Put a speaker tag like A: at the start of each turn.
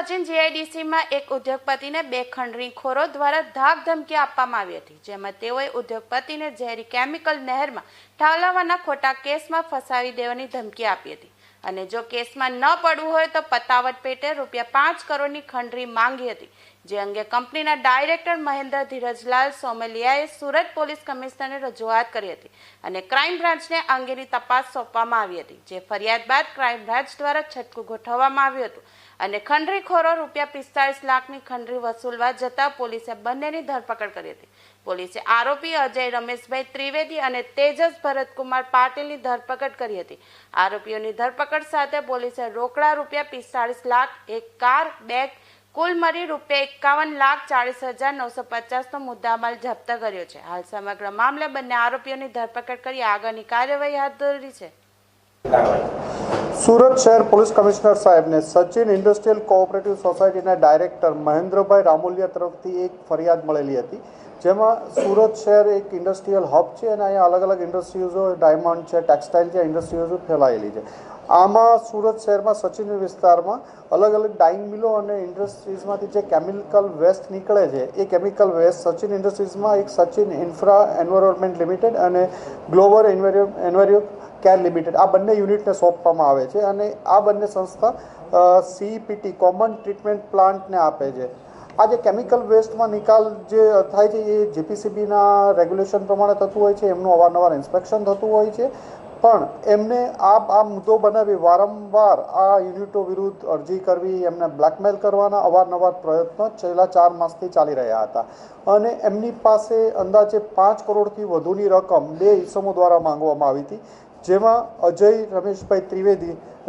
A: સચિન જીઆઈડીસીમાં એક ઉદ્યોગપતિને બે ખંડરીખોરો દ્વારા ધાક ધમકી આપવામાં આવી હતી, જેમાં તેઓએ ઉદ્યોગપતિને ઝેરી કેમિકલ નહેરમાં ઠાલવવાના ખોટા કેસમાં ફસાવી દેવાની ધમકી આપી હતી. અને જો કેસમાં ન પડવું હોય તો પતાવટ પેટે રૂપિયા પાંચ કરોડની ખંડરી માંગી હતી. જે અંગે કંપનીના ડાયરેક્ટર મહેન્દ્ર ધીરજલાલ સોમલિયાએ સુરત પોલીસ કમિશનરને રજૂઆત કરી હતી અને ક્રાઇમ બ્રાન્ચને અંગેની તપાસ સોંપવામાં આવી હતી, જે ફરિયાદ બાદ ક્રાઇમ બ્રાન્ચ દ્વારા છટકું ગોઠવવામાં આવ્યું હતું અને ખંડરીખોરો રૂપિયા પિસ્તાળીસ લાખની ખંડરી વસૂલવા જતાં પોલીસે બંનેની ધરપકડ કરી હતી. પોલીસે આરોપી અજય રમેશભાઈ ત્રિવેદી અને તેજસ ભરતકુમાર પાટીલની ધરપકડ કરી હતી. આરોપીઓની ધરપકડ સાથે પોલીસે રોકડા રૂપિયા પિસ્તાળીસ લાખ, એક કાર, બેગ કુલ મળી રૂપિયા એકાવન લાખ ચાળીસ હજાર નવસો પચાસનો મુદ્દામાલ જપ્ત કર્યો છે. હાલ સમગ્ર મામલે બંને આરોપીઓની ધરપકડ કરી આગળની કાર્યવાહી હાથ ધરી છે.
B: સુરત શહેર પોલીસ કમિશનર સાહેબને સચિન ઇન્ડસ્ટ્રીયલ કોઓપરેટિવ સોસાયટીના ડાયરેક્ટર મહેન્દ્રભાઈ રામોલિયા તરફથી એક ફરિયાદ મળેલી હતી, જેમાં સુરત શહેર એક ઇન્ડસ્ટ્રીયલ હબ છે અને અહીંયા અલગ અલગ ઇન્ડસ્ટ્રીઝો, ડાયમંડ છે, ટેક્સટાઇલ છે, ઇન્ડસ્ટ્રીઝો ફેલાયેલી છે. આમાં સુરત શહેરમાં સચિન વિસ્તારમાં અલગ અલગ ડાઇંગ મિલો અને ઇન્ડસ્ટ્રીઝમાંથી જે કેમિકલ વેસ્ટ નીકળે છે, એ કેમિકલ વેસ્ટ સચિન ઇન્ડસ્ટ્રીઝમાં એક સચિન ઇન્ફ્રા એન્વાયરમેન્ટ લિમિટેડ અને ગ્લોબલ એન્વાયરો કેર લિમિટેડ આ બંને યુનિટને સોંપવામાં આવે છે અને આ બંને સંસ્થા સીઈપીટી કોમન ટ્રીટમેન્ટ પ્લાન્ટને આપે છે. આ જે કેમિકલ વેસ્ટમાં નિકાલ જે થાય છે, એ જીપીસીબીના રેગ્યુલેશન પ્રમાણે થતું હોય છે, એમનું અવારનવાર ઇન્સ્પેક્શન થતું હોય છે. પણ એમને આ આ મુદ્દો બનાવી વારંવાર આ યુનિટો વિરુદ્ધ અરજી કરવી, એમને બ્લેકમેલ કરવાના અવારનવાર પ્રયત્નો છેલ્લા ચાર માસથી ચાલી રહ્યા હતા. અને એમની પાસે અંદાજે પાંચ કરોડથી વધુની રકમ બે ઇસમો દ્વારા માંગવામાં આવી હતી, જેમાં અજય રમેશભાઈ ત્રિવેદી